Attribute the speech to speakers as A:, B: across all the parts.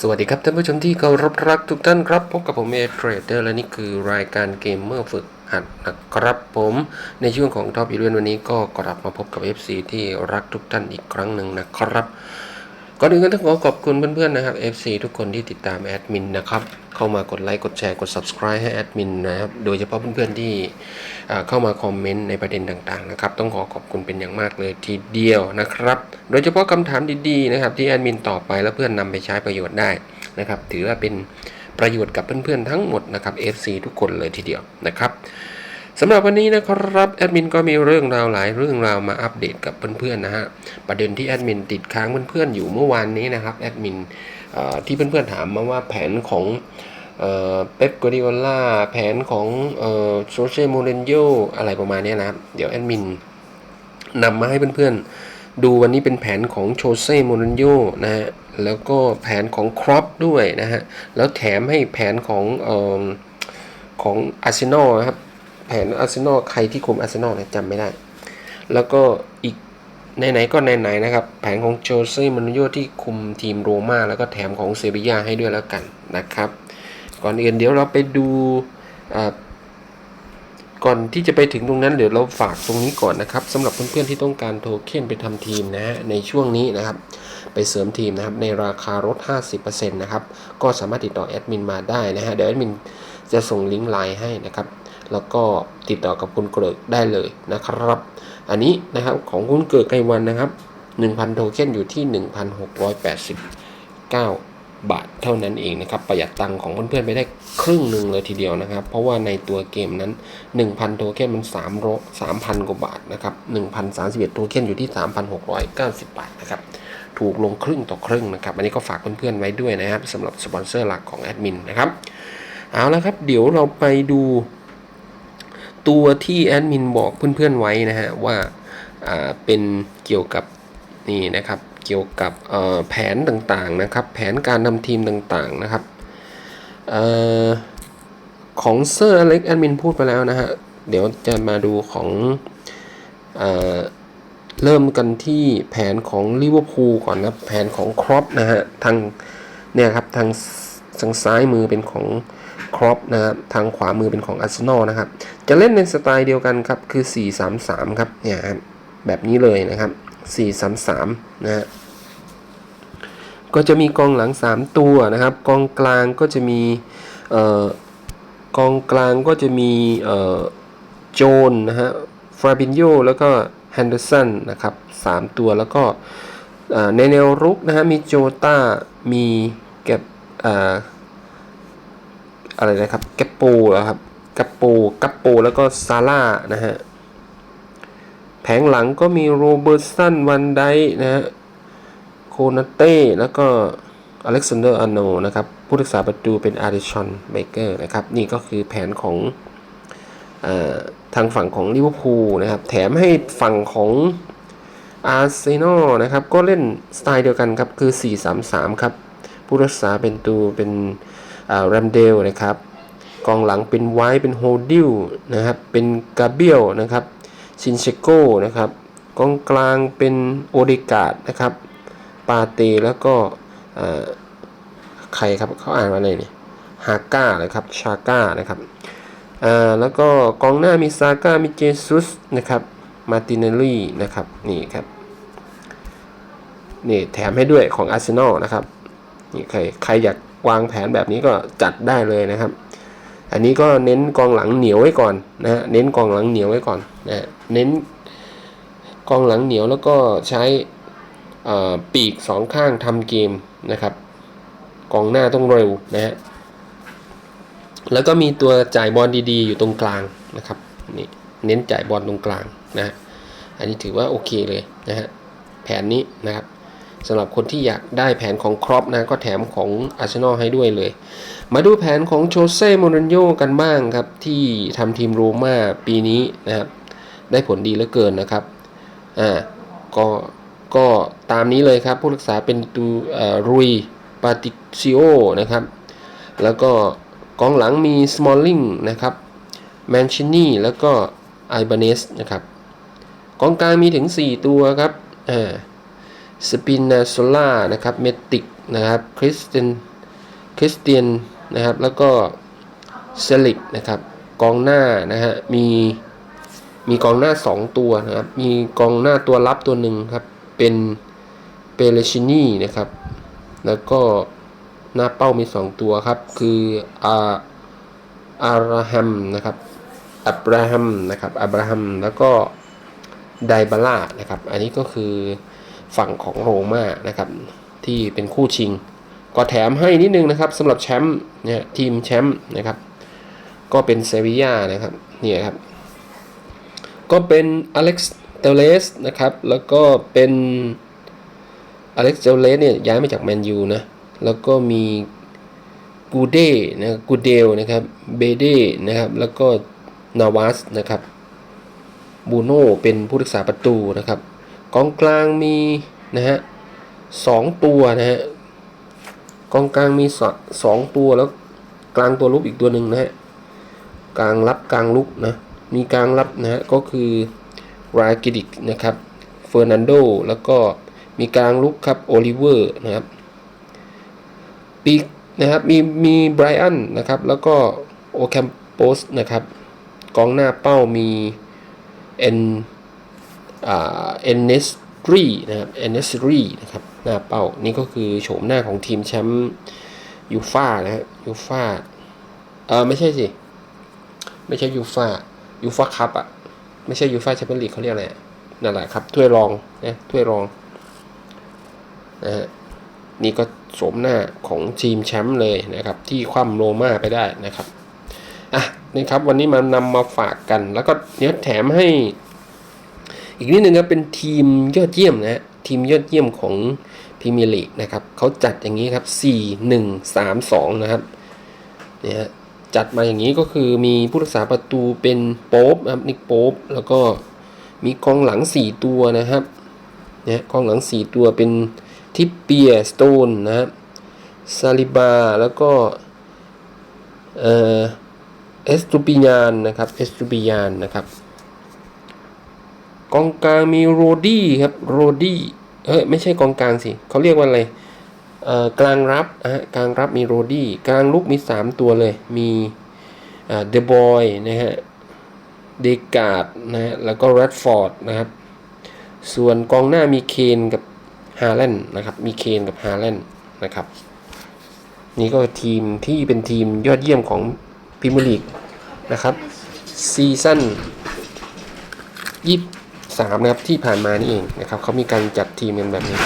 A: สวัสดีครับท่านผู้ชมที่เคารพรักทุกท่านครับ พบกับผมเอเทรดเดอร์และนี่คือรายการเกมเมอร์ฝึกหัดนะครับผมในช่วงของท็อปอีเวนวันนี้ก็กลับมาพบกับ FC ที่รักทุกท่านอีกครั้งหนึ่งนะครับ ก่อนอื่นก็ต้องขอขอบคุณเพื่อนๆนะครับ FC ทุกคนที่ติดตามแอดมินนะครับ เข้ามากดไลค์กดแชร์กด subscribe ให้แอดมินนะครับ โดยเฉพาะเพื่อนๆที่เข้ามาคอมเมนต์ในประเด็นต่างๆนะครับ ต้องขอขอบคุณเป็นอย่างมากเลยทีเดียวนะครับ โดยเฉพาะคำถามดีๆนะครับ ที่แอดมินตอบไปแล้วเพื่อนนำไปใช้ประโยชน์ได้นะครับ ถือว่าเป็นประโยชน์กับเพื่อนๆทั้งหมดนะครับ FC ทุกคนเลยทีเดียวนะครับ สำหรับวันนี้นะครับแอดมินก็มีเรื่องราวหลายเรื่องราวมาอัปเดตกับเพื่อนๆนะฮะประเด็นที่แอดมินติดค้างเพื่อนๆอยู่เมื่อวานนี้นะครับแอดมินที่เพื่อนๆถามมาว่าแผนของเป๊ปกัวดิโอล่าแผนของโซเชียลโมเรนโยอะไรประมาณนี้นะครับเดี๋ยวแอดมินนำมาให้เพื่อนๆดูวันนี้เป็นแผนของโชเซ่โมรินโญ่นะฮะแล้วก็แผนของครอปด้วยนะฮะแล้วแถมให้แผนของออของอาร์เซนอลนะครับ แผนอาร์เซนอลใครที่คุมอาร์เซนอลเนี่ยจำไม่ได้ แล้วก็อีกไหนๆก็ไหนๆนะครับ แผนของโจเซ่ม o นโยที่คุมทีมโรม่าแล้วก็แถมของเซบียาให้ด้วยแล้วกันนะครับ ก่อนอื่นเดี๋ยวเราไปดูอ่าก่อนที่จะไปถึงตรงนั้นเดี๋ยวเราฝากตรงนี้ก่อนนะครับสำหรับเพื่อนๆที่ต้องการโทเค็นไปทำทีมนะฮะในช่วงนี้นะครับ ไปเสริมทีมนะครับในราคาลด50%นะครับก็สามารถติดต่อแอดมินมาได้นะฮะเดี๋ยวแอดมินจะส่งลิงก์ไลน์ให้นะครับ แล้วก็ติดต่อกับคุณเกิดได้เลยนะครับ อันนี้นะครับของคุณเกิดไกวันนะครับ 1,000 โทเค็นอยู่ที่ 1,689 บาทเท่านั้นเองนะครับ ประหยัดตังค์ของเพื่อนๆไปได้ครึ่งหนึ่งเลยทีเดียวนะครับ เพราะว่าในตัวเกมนั้น 1,000 โทเค็นมัน3โร3,000 กว่าบาทนะครับ 1,031 โทเค็นอยู่ที่ 3,690 บาทนะครับถูกลงครึ่งต่อครึ่งนะครับ อันนี้ก็ฝากเพื่อนๆไว้ด้วยนะครับสำหรับสปอนเซอร์หลักของแอดมินนะครับ เอาละครับ เดี๋ยวเราไปดู ตัวที่แอดมินบอกเพื่อนๆไว้นะฮะว่าเป็นเกี่ยวกับนี่นะครับเกี่ยวกับแผนต่างๆนะครับ แผนการทำทีมต่างๆนะครับออของเซอร์อเล็กแอดมินพูดไปแล้วนะฮะเดี๋ยวจะมาดูของเออเริ่มกันที่แผนของลิเวอร์พูลก่อนนะแผนของครอปนะฮะทางเนี่ยครับทางทางซ้ายมือเป็นของ ครอปนะครับทางขวามือเป็นของอาร์เซนอลนะครับ จะเล่นในสไตล์เดียวกันครับ คือ 4-3-3 ครับ เนี่ยครับ แบบนี้เลยนะครับ 4-3-3 นะฮะก็จะมีกองหลัง 3 ตัวนะครับ กองกลางก็จะมีเอ่อกองกลางก็จะมีเอ่อโจนนะฮะฟราบินโยแล้วก็แฮนเดอร์สันนะครับ 3 ตัวแล้วก็ในแนวรุกนะฮะมีโจตามีแกบอ่า อะไรนะครับแกปปเหรอครับแกปโปกัปโปแล้วก็ซาร่านะฮะแผงหลังก็มีโรเบิร์ตสันวันไดนะฮะโคนาเต้แล้วก็อเล็กซานเดอร์อโนนะครับผู้รักษาประตูเป็นอาริชอนเบเกอร์นะครับนี่ก็คือแผนของอทางฝั่งของลิเวอร์พูลนะครับแถมให้ฝั่งของอาร์เซนอลนะครับก็เล่นสไตล์เดียวกันครับคือ 4-3-3 ครับ ผู้รักษาเป็นตูเป็น รมเดลนะครับกองหลังเป็นไวท์เป็นโฮดิลนะครับเป็นกาเบียลนะครับชินเชโกนะครับกองกลางเป็นโอเดกาดนะครับปาเตแล้วก็อ่อใครครับเขาอ่านว่าอะไรเนี่ยฮาก้านะครับชาก้านะครับอ่อแล้วก็กองหน้ามีซาก้ามีเจซุสนะครับมาติเนลลี่นะครับนี่ครับนี่แถมให้ด้วยของอาร์เซนอลนะครับนี่ใครใครอยาก วางแผนแบบนี้ก็จัดได้เลยนะครับ อันนี้ก็เน้นกองหลังเหนียวไว้ก่อนนะฮะเน้นกองหลังเหนียวไว้ก่อนนะฮะเน้นกองหลังเหนียวแล้วก็ใช้ปีกสองข้างทำเกมนะครับ กองหน้าต้องเร็วนะฮะแล้วก็มีตัวจ่ายบอลดีๆ อยู่ตรงกลางนะครับนี่เน้นจ่ายบอลตรงกลางนะฮะอันนี้ถือว่าโอเคเลยนะฮะแผนนี้นะครับ สำหรับคนที่อยากได้แผนของครอปนะก็แถมของอาร์เซนอลให้ด้วยเลย มาดูแผนของโชเซ่โมรินโญ่กันบ้างครับ ที่ทำทีมโรม่าปีนี้นะครับได้ผลดีเหลือเกินนะครับอ่าก็ก็ตามนี้เลยครับผู้รักษาเป็นตูรุยปาติซิโอนะครับ แล้วก็กองหลังมีสมอลลิงนะครับแมนชินีแล้วก็ไอบาเนสนะครับกองกลางมีถึง 4 ตัวครับอ่า สปินนาโซล่านะครับเมติกนะครับคริสเตนคริสเตียนนะครับแล้วก็เซลิกนะครับกองหน้านะฮะมีมีกองหน้า 2 ตัวนะครับมีกองหน้าตัวรับตัวหนึ่งครับเป็นเปเลชินีนะครับแล้วก็หน้าเป้ามี 2 ตัวครับคืออาอาราฮัมนะครับอับราฮัมนะครับอับราฮัมแล้วก็ไดบาร่านะครับอันนี้ก็คือ ฝั่งของโรม่านะครับที่เป็นคู่ชิง ก็แถมให้นิดนึงนะครับสำหรับแชมป์เนี่ยทีมแชมป์นะครับก็เป็นเซบียานะครับเนี่ยครับก็เป็นอเล็กซ์เตเลสนะครับแล้วก็เป็นอเล็กซ์เตเลสเนี่ยย้ายมาจากแมนยูนะแล้วก็มีกูเด้นะกูเดลนะครับเบเดนะครับแล้วก็นาวาสนะครับบูโน่เป็นผู้รักษาประตูนะครับ กองกลางมีนะฮะสองตัวนะฮะกองกลางมีสสองตัวแล้วกลางตัวลุกอีกตัวหนึ่งนะฮะกลางรับกลางลุกนะมีกลางรับนะฮะก็คือรากิดิกนะครับเฟอร์นันโดแล้วก็มีกลางลุกครับโอลิเวอร์นะครับปีกนะครับมีมีไบรอันนะครับแล้วก็โอแคมโปสนะครับกองหน้าเป้ามีเอ็น เอนเนสรีนะครับเอนเนสรีนะครับหน้าเป้านี่ก็คือโฉมหน้าของทีมแชมป์ยูฟ่านะฮะยูฟ่าเออไม่ใช่สิ ไม่ใช่ยูฟ่ายูฟ่าคัพอะ ไม่ใช่ยูฟ่าแชมเปี้ยนลีกเขาเรียกอะไรนั่นแหละครับถ้วยรองนะถ้วยรองนะฮะนี่ก็โฉมหน้าของทีมแชมป์เลยนะครับ ที่คว่ำโรม่าไปได้นะครับอะนี่ครับวันนี้มานำมาฝากกัน แล้วก็เนี้ยแถมให้ อีกนิดนึงครับเป็นทีมยอดเยี่ยมนะฮะทีมยอดเยี่ยมของพรีเมียร์ลีกนะครับเขาจัดอย่างนี้ครับ 4 1 3 2 นะครับเนี่ยจัดมาอย่างนี้ก็คือมีผู้รักษาประตูเป็นโป๊บนะครับนิกโป๊บแล้วก็มีกองหลัง 4 ตัวนะครับเนี่ยกองหลัง 4 ตัวเป็นทิปเปียสโตนนะครับซาลิบาแล้วก็เอ่อเอสตูปิยานนะครับเอสตูปิยานนะครับ กองกลางมีโรดี้ครับโรดี้เฮ้ยไม่ใช่กองกลางสิเขาเรียกว่าอะไรกลางรับนะฮะกลางรับมีโรดี้กลางลุกมี 3 ตัวเลยมีเดบอยนะฮะเดกาดนะฮะแล้วก็แรดฟอร์ดนะครับ ส่วนกองหน้ามีเคนกับฮาแลนด์นะครับมีเคนกับฮาแลนด์นะครับนี่ก็ทีมที่เป็นทีมยอดเยี่ยมของพรีเมียร์ลีกนะครับซีซั่นยี่ สามนะครับที่ผ่านมานี่เองนะครับเขามีการจัดทีมกันแบบนี้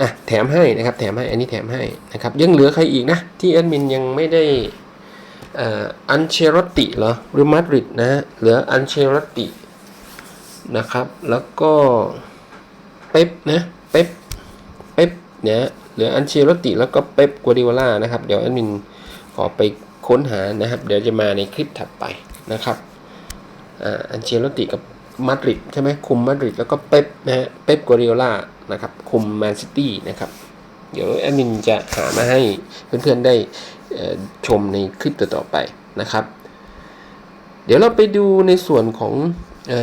A: อะแถมให้นะครับแถมให้อันนี้แถมให้นะครับยังเหลือใครอีกนะ ที่แอดมินยังไม่ได้อันเชรติเหรอหรือมาดริดนะ เหลืออันเชรตินะครับ แล้วก็เป๊ปนะเป๊ปเป๊ปเนี่ยเหลืออันเชรติแล้วก็เป๊ปกัวดิโอล่านะครับ เดี๋ยวแอดมินขอไปค้นหานะครับ เดี๋ยวจะมาในคลิปถัดไปนะครับ อันเชลติกับมาดริดใช่ไหมคุมมาดริดแล้วก็เป๊ปนะฮะเป๊ปกัวริโอล่านะครับคุมแมนซิตี้นะครับเดี๋ยวแอดมินจะหามาให้เพื่อนๆได้ชมในคลิปต่อๆไปนะครับ เดี๋ยวเราไปดูในส่วนของอ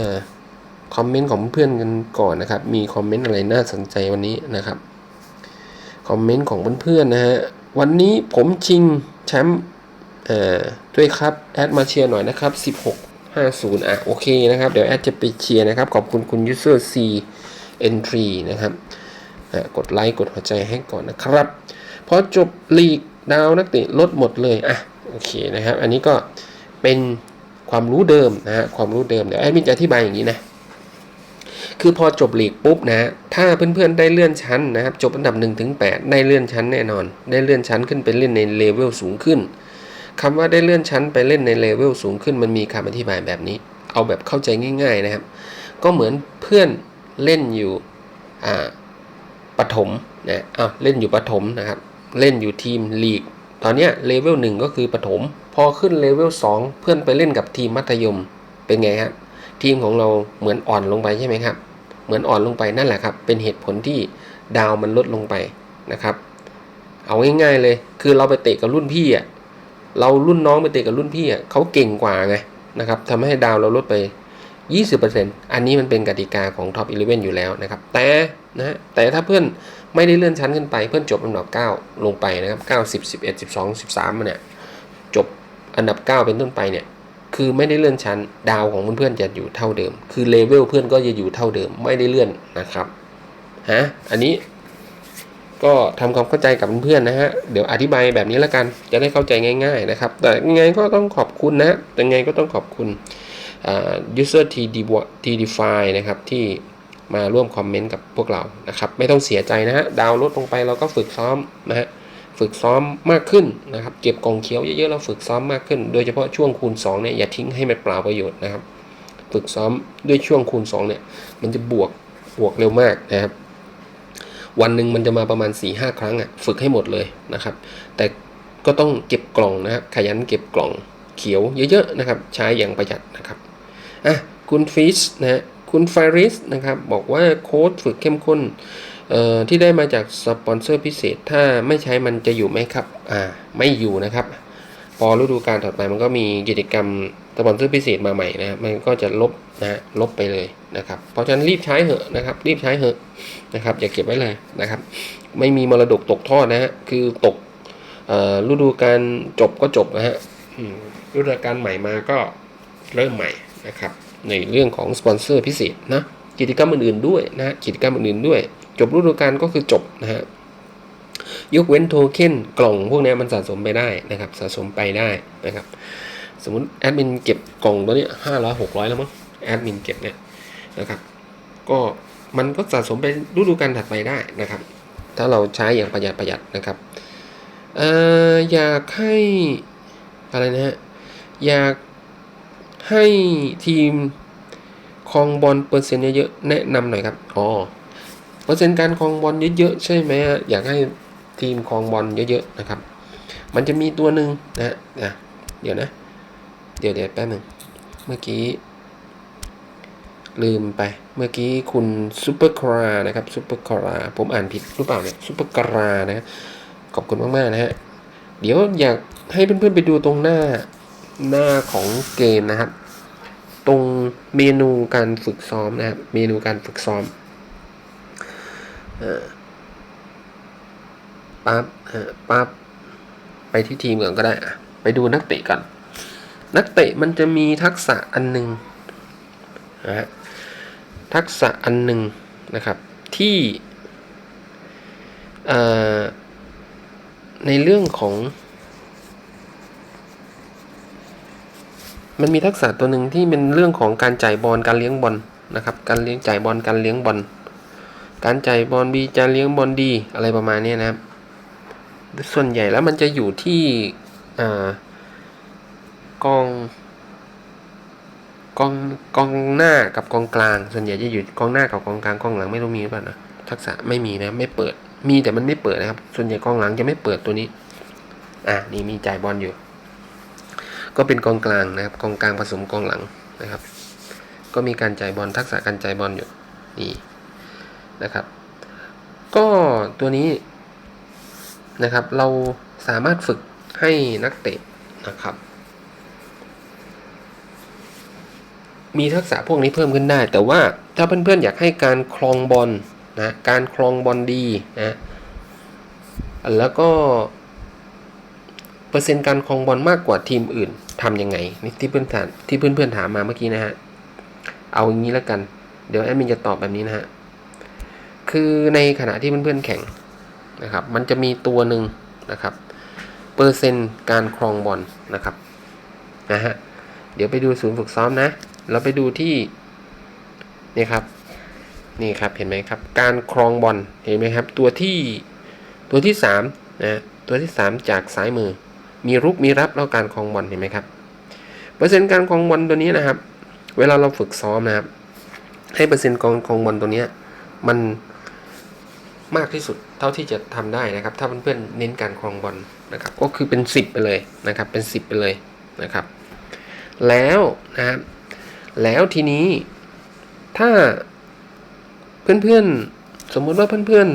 A: คอมเมนต์ของเพื่อนกันก่อนนะครับ มีคอมเมนต์อะไรน่าสนใจวันนี้นะครับคอมเมนต์ของเพื่อนๆนะฮะวันนี้ผมชิงแชมป์อ่อด้วยครับ แอดมาเชียร์หน่อยนะครับ 16 50 อะ โอเคนะครับ เดี๋ยวแอดจะไปเชียร์นะครับ ขอบคุณคุณ user c entry นะครับอะกดไลค์กดหัวใจให้ก่อนนะครับ พอจบลีกดาวนักเตะลดหมดเลย อะ โอเคนะครับ อันนี้ก็เป็นความรู้เดิมนะฮะ ความรู้เดิม เดี๋ยวแอดมินจะอธิบายอย่างนี้นะ คือพอจบลีกปุ๊บนะฮะถ้าเพื่อนๆได้เลื่อนชั้นนะครับ จบอันดับ1ถึง8ได้เลื่อนชั้นแน่นอน ได้เลื่อนชั้นขึ้นไปเล่นในเลเวลสูงขึ้น คำว่าได้เลื่อนชั้นไปเล่นในเลเวลสูงขึ้นมันมีคำอธิบายแบบนี้ เอาแบบเข้าใจง่าย ๆนะครับ ก็เหมือนเพื่อนเล่นอยู่อ่าปฐมนะอ้าวเล่นอยู่ปฐมนะครับ เล่นอยู่ทีมลีก ตอนนี้เลเวลหนึ่งก็คือปฐมพอขึ้นเลเวลสองเพื่อนไปเล่นกับทีมมัธยมเป็นไงครับ ทีมของเราเหมือนอ่อนลงไปใช่ไหมครับ เหมือนอ่อนลงไปนั่นแหละครับ เป็นเหตุผลที่ดาวมันลดลงไปนะครับ เอาง่ายๆเลย คือเราไปเตะกับรุ่นพี่อะ เรารุ่นน้องไปเตะกับรุ่นพี่อะเขาเก่งกว่าไงนะครับทำให้ดาวเราลดไป 20%อันนี้มันเป็นกติกาของ Top 11 อยู่แล้วนะครับ แต่นะฮะแต่ถ้าเพื่อนไม่ได้เลื่อนชั้นขึ้นไป เพื่อนจบอันดับ 9 ลงไปนะครับ 9 10 11 12 13เนี่ยจบอันดับ 9 เป็นต้นไปเนี่ยคือไม่ได้เลื่อนชั้นดาวของเพื่อนๆจะอยู่เท่าเดิม คือเลเวลเพื่อนก็จะอยู่เท่าเดิมไม่ได้เลื่อนนะครับฮะอันนี้ ก็ทำความเข้าใจกับเพื่อนๆนะฮะ เดี๋ยวอธิบายแบบนี้ล้วกัน จะได้เข้าใจง่ายๆนะครับ แต่ยังไงก็ต้องขอบคุณนะแต่ยังไงก็ต้องขอบคุณอ่า user t d t defy นะครับที่มาร่วมคอมเมนต์กับพวกเรานะครับ ไม่ต้องเสียใจนะฮะ ดาวลดลงไปเราก็ฝึกซ้อมนะฮะ ฝึกซ้อมมากขึ้นนะครับ เก็บกองเขี้ยวเยอะๆ เราฝึกซ้อมมากขึ้น โดยเฉพาะช่วงคูณ2เนี่ยอย่าทิ้งให้มันเปล่าประโยชน์นะครับ ฝึกซ้อมด้วยช่วงคูณ2เนี่ยมันจะบวกบวกเร็วมากนะครับ วันหนึ่งมันจะมาประมาณ4ีหครั้งอะฝึกให้หมดเลยนะครับ แต่ก็ต้องเก็บกล่องนะครับขยันเก็บกล่องเขียวเยอะๆนะครับใช้อย่างประหยัดนะครับอะคุณฟิชนะฮะคุณไฟริสนะครับบอกว่าโค้ดฝึกเข้มข้นเอ่อที่ได้มาจากสปอนเซอร์พิเศษ ถ้าไม่ใช้มันจะอยู่ไหมครับ อ่า ไม่อยู่นะครับ พอฤดูกาลถัดไปมันก็มีกิจกรรม สปอนเซอร์พิเศษมาใหม่นะครับมันก็จะลบนะฮะลบไปเลยนะครับ เพราะฉะนั้นรีบใช้เหอะนะครับ รีบใช้เหอะนะครับ อย่าเก็บไว้เลยนะครับ ไม่มีมรดกตกทอดนะฮะคือตกฤดูกาลจบก็จบนะฮะฤดูกาลใหม่มาก็เริ่มใหม่นะครับ ในเรื่องของสปอนเซอร์พิเศษนะกิจกรรมอื่นๆด้วยนะกิจกรรมอื่นๆด้วย จบฤดูกาลก็คือจบนะฮะยกเว้นโทเค็นกล่องพวกนี้มันสะสมไปได้นะครับ สะสมไปได้นะครับ มมติแอดมินเก็บกล่องตัวนี้ห้าร้อยหกร้อยแล้วมั้งแอดมินเก็บเนี่ยนะครับ ก็มันก็สะสมไปฤดูกาลถัดไปได้นะครับ ถ้าเราใช้อย่างประหยัดประหยัดนะครับเอออยากให้อะไรนะฮะอยากให้ทีมคองบอลเปอร์เซ็นต์เยอะๆแนะนำหน่อยครับอ๋อเปอร์เซ็นต์การคองบอลเยอะๆใช่ไหมอยากให้ทีมคองบอลเยอะๆนะครับ มันจะมีตัวหนึ่งนะฮะเดี๋ยวนะ เดี๋ยวเดี๋ยวแป๊บหนึ่งเมื่อกี้ ลืมไป เมื่อกี้คุณซูเปอร์ครานะครับซูเปอร์คราผมอ่านผิดหรือเปล่าเนี่ยซูเปอร์ครานะขอบคุณมากๆนะฮะเดี๋ยวอยากให้เพื่อนๆไปดูตรงหน้าหน้าของเกมนะครับ ตรงเมนูการฝึกซ้อมนะครับเมนูการฝึกซ้อมปั๊บปั๊บไปที่ทีมก่อนก็ได้อะไปดูนักเตะก่อน นักเตะมันจะมีทักษะอันหนึ่งนะฮะทักษะอันหนึ่งนะครับที่ในเรื่องของ มันมีทักษะตัวหนึ่งที่เป็นเรื่องของการจ่ายบอลการเลี้ยงบอลนะครับ การเลี้ยงจ่ายบอลการเลี้ยงบอลการจ่ายบอลดีการเลี้ยงบอลดีอะไรประมาณนี้นะครับ ส่วนใหญ่แล้วมันจะอยู่ที่อ่า กองกองกองหน้ากับกองกลาง ส่วนใหญ่จะอยู่กองหน้ากับกองกลางกองหลังไม่รู้มีหรือเปล่านะทักษะไม่มีนะไม่เปิด มีแต่มันไม่เปิดนะครับ ส่วนใหญ่กองหลังจะไม่เปิดตัวนี้ อ่านี่มีจ่ายบอลอยู่ ก็เป็นกองกลางนะครับ กองกลางผสมกองหลังนะครับ ก็มีการจ่ายบอลทักษะการจ่ายบอลอยู่นี่นะครับ ก็ตัวนี้นะครับ เราสามารถฝึกให้นักเตะนะครับ มีทักษะพวกนี้เพิ่มขึ้นได้ แต่ว่าถ้าเพื่อนๆอยากให้การครองบอลนะการครองบอลดีนะแล้วก็เปอร์เซ็นต์การครองบอลมากกว่าทีมอื่นทำยังไงนี่ที่เพื่อนถามที่เพื่อนๆถามมาเมื่อกี้นะฮะเอาอย่างนี้แล้วกัน เดี๋ยวแอดมินจะตอบแบบนี้นะฮะคือในขณะที่เพื่อนๆแข่งนะครับ มันจะมีตัวหนึ่งนะครับเปอร์เซ็นต์การครองบอลนะครับนะฮะเดี๋ยวไปดูศูนย์ฝึกซ้อมนะ เราไปดูที่นี่ครับนี่ครับเห็นไหมครับ การครองบอลเห็นไหมครับ ตัวที่ตัวที่สามนะตัวที่สามจากซ้ายมือ มีรุกมีรับแล้วการครองบอลเห็นไหมครับเปอร์เซ็นต์การครองบอลตัวนี้นะครับ เวลาเราฝึกซ้อมนะครับ ให้เปอร์เซ็นต์การครองบอลตัวนี้มันมากที่สุดเท่าที่จะทำได้นะครับ ถ้าเพื่อนๆเน้นการครองบอลนะครับ ก็คือเป็น 10 ไปเลยนะครับ เป็น 10 ไปเลยนะครับ แล้วนะครับ แล้วทีนี้ถ้าเพื่อนๆ สมมุติว่าเพื่อน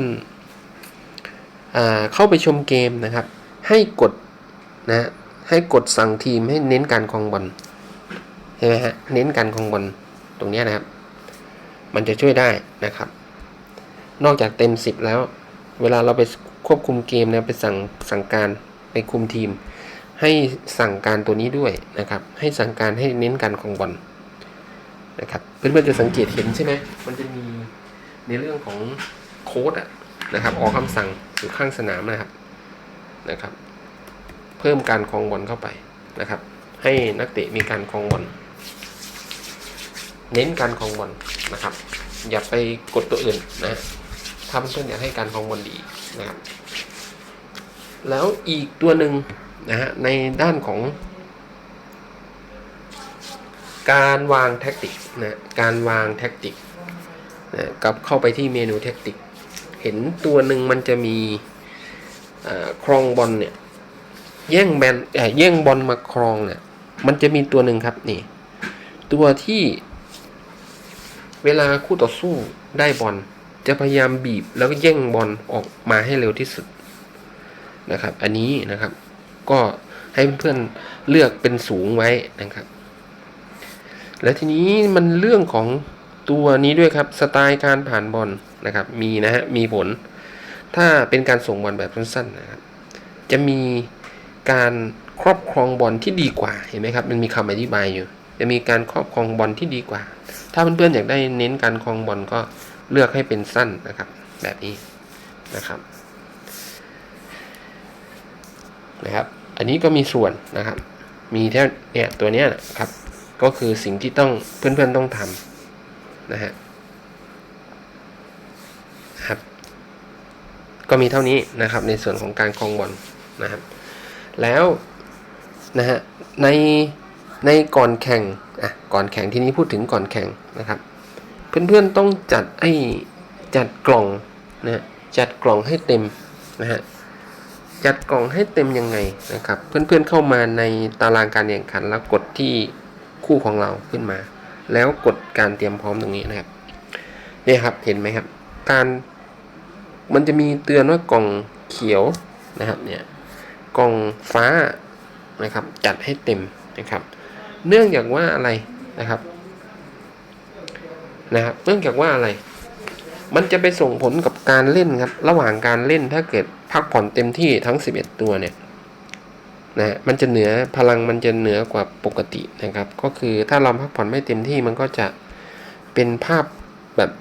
A: ๆเข้าไปชมเกมนะครับ ให้กดนะให้กดสั่งทีมให้เน้นการครองบอลเห็นไหมฮะเน้นการครองบอลตรงนี้นะครับ มันจะช่วยได้นะครับ นอกจากเต็ม 10 แล้ว เวลาเราไปควบคุมเกมนะไปสั่งสั่งการไปคุมทีม ให้สั่งการตัวนี้ด้วยนะครับ ให้สั่งการให้เน้นการครองบอล นะครับเพื่อนๆจะสังเกตเห็นใช่ไหมมันจะมีในเรื่องของโค้ดอะนะครับออกคำสั่งอยู่ข้างสนามนะครับนะครับ เพิ่มการครองบอลเข้าไปนะครับ ให้นักเตะมีการครองบอลเน้นการครองบอลนะครับ อย่าไปกดตัวอื่นนะถ้าเพื่อนๆอยากให้การครองบอลดีนะครับแล้วอีกตัวหนึ่งนะฮะในด้านของ การวางแท็กติกนะการวางแท็กติกนะกับเข้าไปที่เมนูแท็กติก เห็นตัวหนึ่งมันจะมีครองบอลเนี่ยแย่งแบนเอ่อแย่งบอลมาครองเนี่ยมันจะมีตัวหนึ่งครับนี่ ตัวที่เวลาคู่ต่อสู้ได้บอลจะพยายามบีบแล้วก็แย่งบอลออกมาให้เร็วที่สุดนะครับ อันนี้นะครับก็ให้เพื่อนเลือกเป็นสูงไว้นะครับ และทีนี้มันเรื่องของตัวนี้ด้วยครับสไตล์การผ่านบอลนะครับ มีนะฮะมีผล ถ้าเป็นการส่งบอลแบบสั้นๆนะครับ จะมีการครอบครองบอลที่ดีกว่าเห็นไหมครับ มันมีคำอธิบายอยู่ จะมีการครอบครองบอลที่ดีกว่า ถ้าเพื่อนๆอยากได้เน้นการครองบอลก็เลือกให้เป็นสั้นนะครับ แบบนี้นะครับนะครับ อันนี้ก็มีส่วนนะครับ มีแค่เนี่ยตัวเนี้ยนะครับ ก็คือสิ่งที่ต้องเพื่อนๆต้องทำนะฮะครับ ก็มีเท่านี้นะครับในส่วนของการคลองบอลนะครับ แล้วนะฮะในในก่อนแข่งอะก่อนแข่งที่นี้พูดถึงก่อนแข่งนะครับ เพื่อนๆต้องจัดไอ้จัดกล่องนะจัดกล่องให้เต็มนะฮะจัดกล่องให้เต็มยังไงนะครับ เพื่อนๆเข้ามาในตารางการแข่งขันแล้วกดที่ คู่ของเราขึ้นมา แล้วกดการเตรียมพร้อมตรงนี้นะครับเนี่ยครับเห็นไหมครับ การมันจะมีเตือนว่ากล่องเขียวนะครับเนี่ยกล่องฟ้านะครับจัดให้เต็มนะครับ เนื่องจากว่าอะไรนะครับนะครับเนื่องจากว่าอะไร มันจะไปส่งผลกับการเล่นครับ ระหว่างการเล่นถ้าเกิดพักผ่อนเต็มที่ทั้ง 11 ตัวเนี่ย นะฮะมันจะเหนือพลังมันจะเหนือกว่าปกตินะครับ ก็คือถ้าเราพักผ่อนไม่เต็มที่มันก็จะเป็นภาพแบบ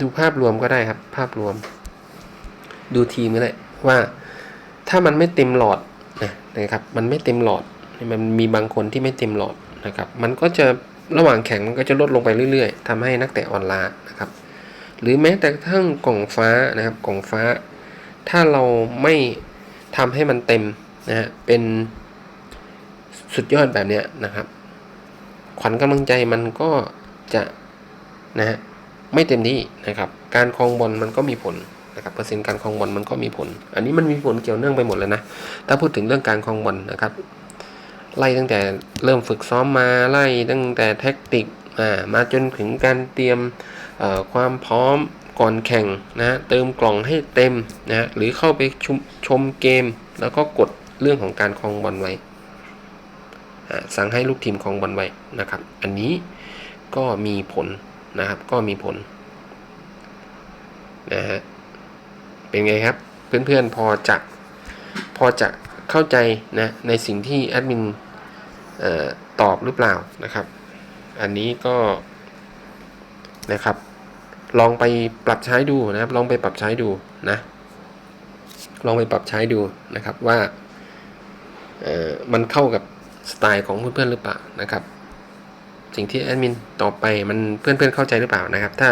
A: ดูภาพรวมก็ได้ครับ ภาพรวม ดูทีมก็ได้ว่าถ้ามันไม่เต็มหลอดนะนะครับ มันไม่เต็มหลอดมันมีบางคนที่ไม่เต็มหลอดนะครับ มันก็จะระหว่างแข่งมันก็จะลดลงไปเรื่อยๆทำให้นักเตะอ่อนล้านะครับ หรือแม้แต่กระทั่งกล่องฟ้านะครับกล่องฟ้า ถ้าเราไม่ทำให้มันเต็ม นะฮะเป็นสุดยอดแบบเนี้ยนะครับ ขวัญกำลังใจมันก็จะนะฮะไม่เต็มที่นะครับ การคลองบอลมันก็มีผลนะครับเปอร์เซ็นต์การคลองบอลมันก็มีผล อันนี้มันมีผลเกี่ยวเนื่องไปหมดเลยนะถ้าพูดถึงเรื่องการคลองบอลนะครับ ไล่ตั้งแต่เริ่มฝึกซ้อมมาไล่ตั้งแต่แท็กติกอ่ามาจนถึงการเตรียมความพร้อมก่อนแข่งนะเติมกล่องให้เต็มนะหรือเข้าไปชชมเกมแล้วก็กด เรื่องของการคลองบอลไว้สั่งให้ลูกทีมคลองบอลไว้นะครับ อันนี้ก็มีผลนะครับ ก็มีผลนะฮะเป็นไงครับ เพื่อนๆพอจะพอจะเข้าใจนะในสิ่งที่แอดมินตอบหรือเปล่านะครับ อันนี้ก็นะครับ ลองไปปรับใช้ดูนะครับ ลองไปปรับใช้ดูนะ ลองไปปรับใช้ดูนะครับว่า มันเข้ากับสไตล์ของเพื่อนๆหรือเปล่านะครับ สิ่งที่แอดมินตอบไปมันเพื่อนๆเข้าใจหรือเปล่านะครับ ถ้า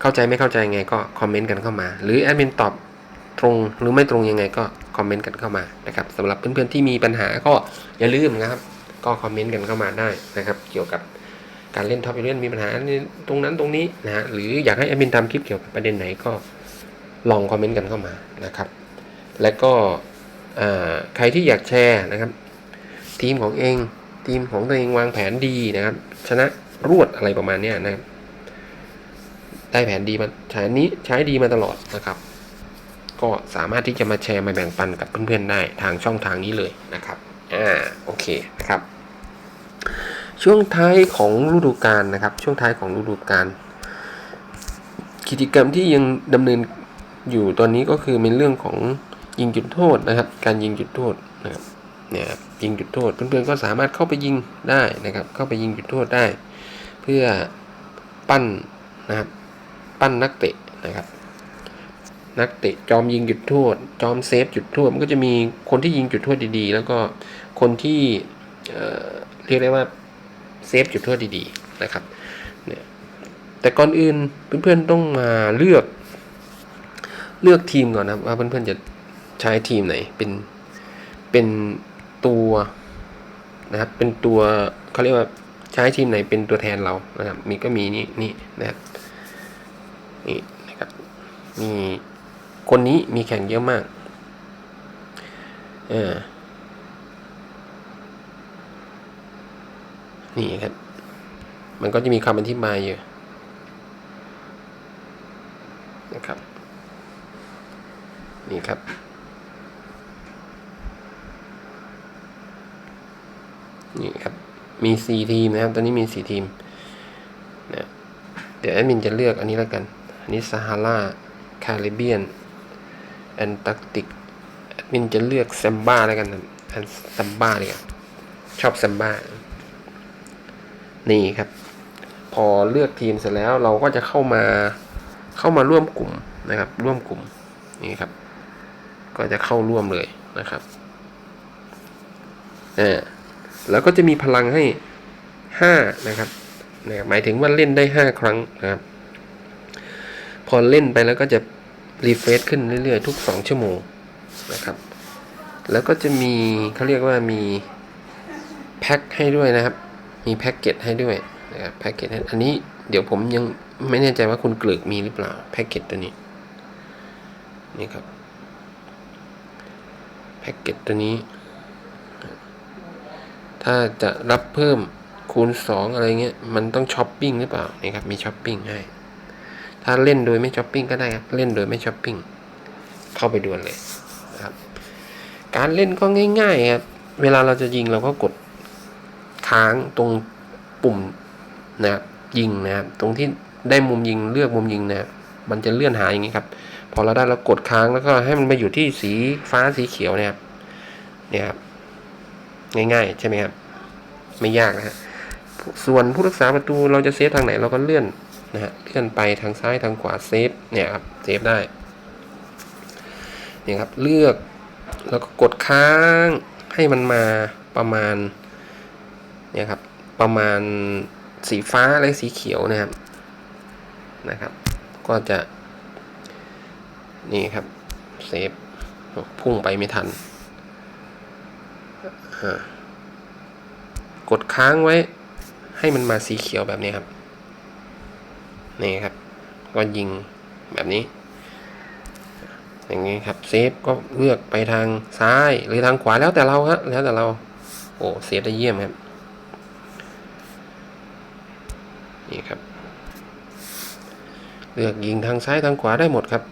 A: เข้าใจไม่เข้าใจไงก็คอมเมนต์กันเข้ามา หรือแอดมินตอบตรงหรือไม่ตรงยังไงก็คอมเมนต์กันเข้ามานะครับสำหรับเพื่อนๆที่มีปัญหาก็อย่าลืมนะครับ ก็คอมเมนต์กันเข้ามาได้นะครับ เกี่ยวกับการเล่นท็อปเล่นมีปัญหาตรงนั้นตรงนี้นะฮะหรืออยากให้แอดมินทำคลิปเกี่ยวกับประเด็นไหนก็ลองคอมเมนต์กันเข้ามานะครับ และก็ ใครที่อยากแชร์นะครับ ทีมของเองทีมของตัวเองวางแผนดีนะครับ ชนะรวดอะไรประมาณนี้นะครับ ได้แผนดีมาใช้นี้ใช้ดีมาตลอดนะครับ ก็สามารถที่จะมาแชร์มาแบ่งปันกับเพื่อนๆได้ทางช่องทางนี้เลยนะครับอ่าโอเคนะครับ ช่วงท้ายของฤดูกาลนะครับ ช่วงท้ายของฤดูกาลกิจกรรมที่ยังดำเนินอยู่ตอนนี้ก็คือเป็นเรื่องของ ยิงจุดโทษนะครับ การยิงจุดโทษนะครับเนี่ยยิงจุดโทษเพื่อนๆก็สามารถเข้าไปยิงได้นะครับ เข้าไปยิงจุดโทษได้ เพื่อปั้นนะครับ ปั้นนักเตะนะครับ นักเตะจอมยิงจุดโทษ จอมเซฟจุดโทษมันก็จะมีคนที่ยิงจุดโทษดีๆ แล้วก็คนที่เเรียกได้ว่าเซฟจุดโทษดีๆนะครับเนี่ยแต่ก่อนอื่นเพื่อนๆต้องมาเลือก เลือกทีมก่อนนะว่าเพื่อนๆจะ ใช้ทีมไหนเป็นเป็นตัวนะครับเป็นตัวเขาเรียกว่าใช้ทีมไหนเป็นตัวแทนเรานะครับมีก็มีนี่นี่นะครับนี่นะครับมีคนนี้มีแข่งเยอะมากเออนี่ครับ มันก็จะมีคำอธิบายอยู่นะครับ นี่ครับ นี่ครับ มีสี่ทีมนะครับ ตอนนี้มีสี่ทีมนะเดี๋ยวแอดมินจะเลือกอันนี้แล้วกัน อันนี้ซาฮาราคาริเบียนแอนตาร์กติกแอดมินจะเลือกแซมบ้าแล้วกันนะแอนแซมบ้าเลยครับชอบแซมบ้า นี่ครับ พอเลือกทีมเสร็จแล้วเราก็จะเข้ามาเข้ามาร่วมกลุ่มนะครับ ร่วมกลุ่มนี่ครับ ก็จะเข้าร่วมเลยนะครับอ่า แล้วก็จะมีพลังให้ห้านะครับนะหมายถึงว่าเล่นได้ห้าครั้งนะครับ พอเล่นไปแล้วก็จะรีเฟรชขึ้นเรื่อยๆ ทุกสองชั่วโมงนะครับ แล้วก็จะมีเขาเรียกว่ามีแพ็คให้ด้วยนะครับ มีแพ็กเกจให้ด้วยนะครับแพ็กเกจอันนี้เดี๋ยวผมยังไม่แน่ใจว่าคุณเกลือกมีหรือเปล่าแพ็กเกจตัวนี้นี่ครับแพ็กเกจตัวนี้ ถ้าจะรับเพิ่มคูณ 2 อะไรเงี้ย มันต้องช้อปปิ้งหรือเปล่านี่ครับ มีช้อปปิ้งให้ ถ้าเล่นโดยไม่ช้อปปิ้งก็ได้ครับ เล่นโดยไม่ช้อปปิ้ง เข้าไปด่วลเลยนะครับ การเล่นก็ง่ายๆครับ เวลาเราจะยิงเราก็กดค้างตรงปุ่มนะครับ ยิงนะครับ ตรงที่ได้มุมยิงเลือกมุมยิงนะมันจะเลื่อนหาอย่างนี้ครับ พอเราได้เรากดค้างแล้วก็ให้มันมาอยู่ที่สีฟ้าสีเขียวเนี่ยครับ เนี่ยครับ ง่ายๆ ใช่ไหมครับ ไม่ยากนะฮะส่วนผู้รักษาประตูเราจะเซฟทางไหนเราก็เลื่อนนะฮะเลื่อนไปทางซ้ายทางขวาเซฟเนี่ยครับเซฟได้เนี่ยครับเลือกแล้วก็กดค้างให้มันมาประมาณเนี่ยครับประมาณสีฟ้าและสีเขียวนะครับนะครับ ก็จะ นี่ครับเซฟพุ่งไปไม่ทัน กดค้างไว้ ให้มันมาสีเขียวแบบนี้ครับ นี่ครับ ก็ยิงแบบนี้ อย่างนี้ครับ เซฟก็เลือกไปทางซ้ายหรือทางขวาแล้วแต่เราฮะ แล้วแต่เรา โอ้เซฟได้เยี่ยมครับ นี่ครับ เลือกยิงทางซ้ายทางขวาได้หมดครับ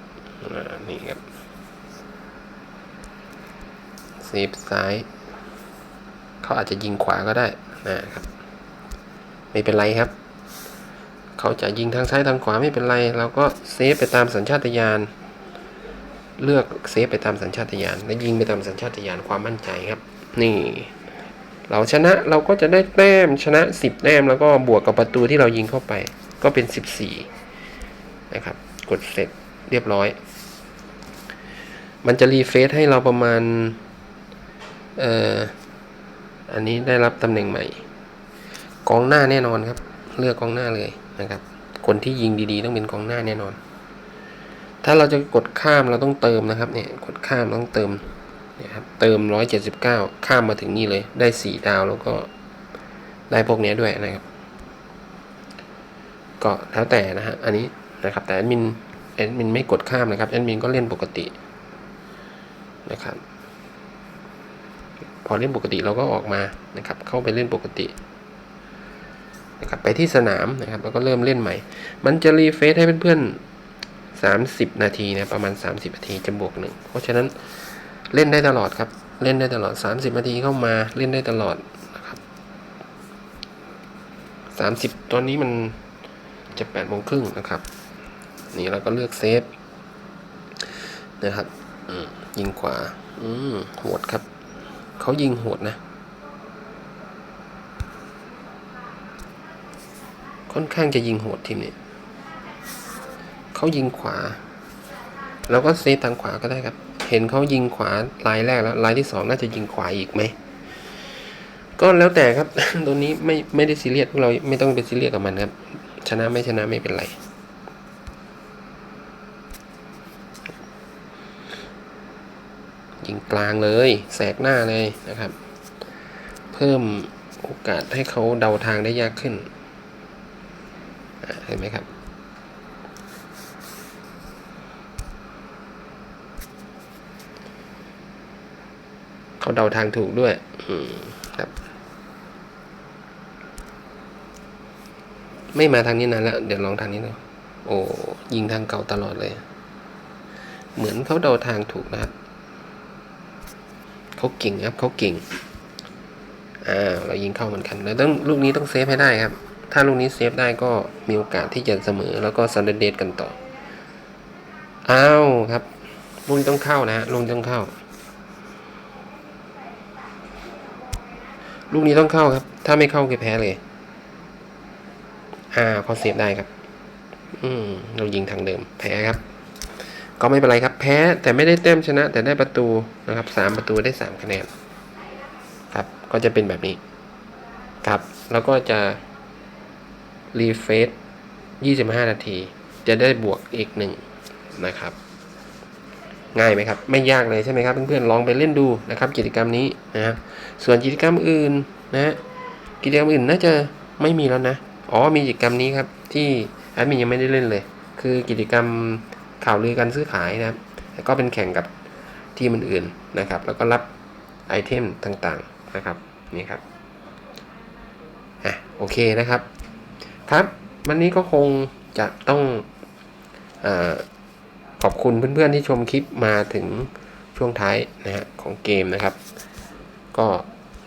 A: นี่ครับเซฟซ้าย เขาอาจจะยิงขวาก็ได้นะครับไม่เป็นไรครับ เขาจะยิงทางซ้ายทางขวาไม่เป็นไรเราก็เซฟไปตามสัญชาตญาณเลือกเซฟไปตามสัญชาตญาณและยิงไปตามสัญชาตญาณความมั่นใจครับ นี่ เราชนะเราก็จะได้แต้มชนะ 10 แต้มแล้วก็บวกกับประตูที่เรายิงเข้าไป ก็เป็น 14 นะครับ กดเสร็จเรียบร้อย มันจะรีเฟซให้เราประมาณ เอ่อ อันนี้ได้รับตำแหน่งใหม่ กองหน้าแน่นอนครับ เลือกกองหน้าเลยนะครับ คนที่ยิงดีๆ ต้องเป็นกองหน้าแน่นอน ถ้าเราจะกดข้ามเราต้องเติมนะครับเนี่ยกดข้ามต้องเติมเนี่ยครับเติม 179 ข้ามมาถึงนี่เลย ได้ 4 ดาวแล้วก็ได้พวกนี้ด้วยนะครับ ก็แล้วแต่นะฮะอันนี้นะครับแต่แอดมินแอดมินไม่กดข้ามนะครับแอดมินก็เล่นปกตินะครับ พอเล่นปกติเราก็ออกมานะครับ เข้าไปเล่นปกตินะครับไปที่สนามนะครับแล้วก็เริ่มเล่นใหม่ มันจะรีเฟซให้เพื่อนๆสามสิบนาทีนะประมาณสามสิบนาทีจะบวกหนึ่งเพราะฉะนั้นเล่นได้ตลอดครับ เล่นได้ตลอดสามสิบนาทีเข้ามาเล่นได้ตลอดนะครับสามสิบตอนนี้มันจะแปดโมงครึ่งนะครับ นี่เราก็เลือกเซฟนะครับยิงขวา อืมโหดครับ เขายิงโหดนะ ค่อนข้างจะยิงโหดทีมนี้เขายิงขวาเราก็เซฟทางขวาก็ได้ครับ เห็นเขายิงขวาลายแรกแล้วลายที่สองน่าจะยิงขวาอีกไหมก็แล้วแต่ครับ ตัวนี้ไม่ไม่ได้ซีเรียสพวกเราไม่ต้องไปซีเรียสกับมันครับ ชนะไม่ชนะไม่เป็นไร ยิง กลางเลย แสกหน้าเลยนะครับ เพิ่มโอกาสให้เขาเดาทางได้ยากขึ้นเห็นไหมครับ เขาเดาทางถูกด้วยครับ ไม่มาทางนี้นานแล้ว เดี๋ยวลองทางนี้หน่อยโอ้ยิงทางเก่าตลอดเลย เหมือนเขาเดาทางถูกนะครับ เขาเก่งครับเขาเก่งอ่าเรายิงเข้าเหมือนกันแล้วต้องลูกนี้ต้องเซฟให้ได้ครับ ถ้าลูกนี้เซฟได้ก็มีโอกาสที่จะเสมอแล้วก็ซันเดเดตกันต่ออ้าวครับลูกนี้ต้องเข้านะฮะลูกนี้ต้องเข้า ลูกนี้ต้องเข้าครับ ถ้าไม่เข้าคือแพ้เลยอ่าเขาเซฟได้ครับ อืมเรายิงทางเดิมแพ้ครับ ก็ไม่เป็นไรครับแพ้แต่ไม่ได้แต้มชนะ แต่ได้ประตูนะครับสามประตูได้สามคะแนนครับก็จะเป็นแบบนี้ครับแล้วก็จะรีเฟซ25 นาที จะได้บวกอีกหนึ่งนะครับ ง่ายไหมครับ ไม่ยากเลยใช่ไหมครับเพื่อนๆลองไปเล่นดูนะครับ กิจกรรมนี้นะครับส่วนกิจกรรมอื่นนะฮะกิจกรรมอื่นน่าจะไม่มีแล้วนะอ๋อมีกิจกรรมนี้ครับที่แอดมินยังไม่ได้เล่นเลย คือกิจกรรม ข่าวลือการซื้อขายนะครับแล้วก็เป็นแข่งกับทีมอื่นๆนะครับ แล้วก็รับไอเทมต่างๆนะครับนี่ครับอะโอเคนะครับ ครับวันนี้ก็คงจะต้องอขอบคุณเพื่อนๆที่ชมคลิปมาถึงช่วงท้ายนะฮะของเกมนะครับ ก็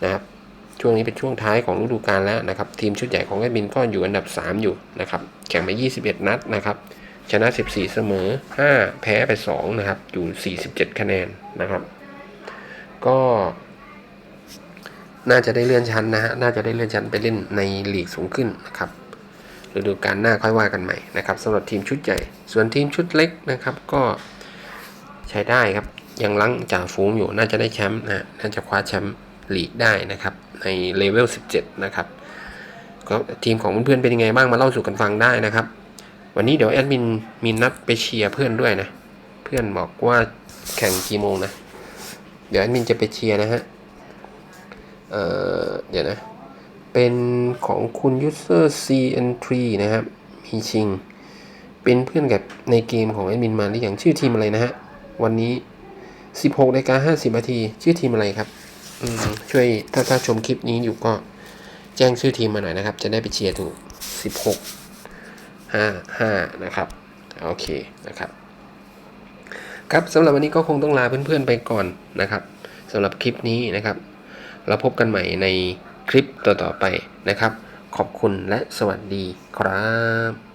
A: นะครับช่วงนี้เป็นช่วงท้ายของฤดูกาลแล้วนะครับ ทีมชุดใหญ่ของแอดมินก็อยู่อันดับ 3 อยู่นะครับ แข่งไป21 นัดนะครับ ชนะ 14 เสมอ 5 แพ้ไป 2 นะครับ อยู่ 47 คะแนนนะครับ ก็น่าจะได้เลื่อนชั้นนะฮะ น่าจะได้เลื่อนชั้นไปเล่นในลีกสูงขึ้นนะครับฤดูกาลหน้าค่อยว่ากันใหม่นะครับสำหรับทีมชุดใหญ่ ส่วนทีมชุดเล็กนะครับก็ใช้ได้ครับ ยังลังจ่าฝูงอยู่น่าจะได้แชมป์นะฮะน่าจะคว้าแชมป์ลีกได้นะครับ ในเลเวล 17 นะครับก็ทีมของเพื่อนๆเป็นยังไงบ้างมาเล่าสู่กันฟังได้นะครับ วันนี้เดี๋ยวแอดมินมีนัดไปเชียร์เพื่อนด้วยนะ เพื่อนบอกว่าแข่งกี่โมงนะ เดี๋ยวแอดมินจะไปเชียร์นะฮะ เอ่อ เดี๋ยวนะ เป็นของคุณ user cn3 นะครับ มีชิง เป็นเพื่อนกับในเกมของแอดมินมาหรือยังชื่อทีมอะไรนะฮะ วันนี้ 16นาฬิกา50นาที ชื่อทีมอะไรครับ อืม ช่วยถ้าถ้าชมคลิปนี้อยู่ก็แจ้งชื่อทีมมาหน่อยนะครับ จะได้ไปเชียร์ถูก 16 5 5 นะครับ โอเคนะครับครับสำหรับวันนี้ก็คงต้องลาเพื่อนๆไปก่อนนะครับสำหรับคลิปนี้นะครับ เราพบกันใหม่ในคลิปต่อๆไปนะครับ ขอบคุณและสวัสดีครับ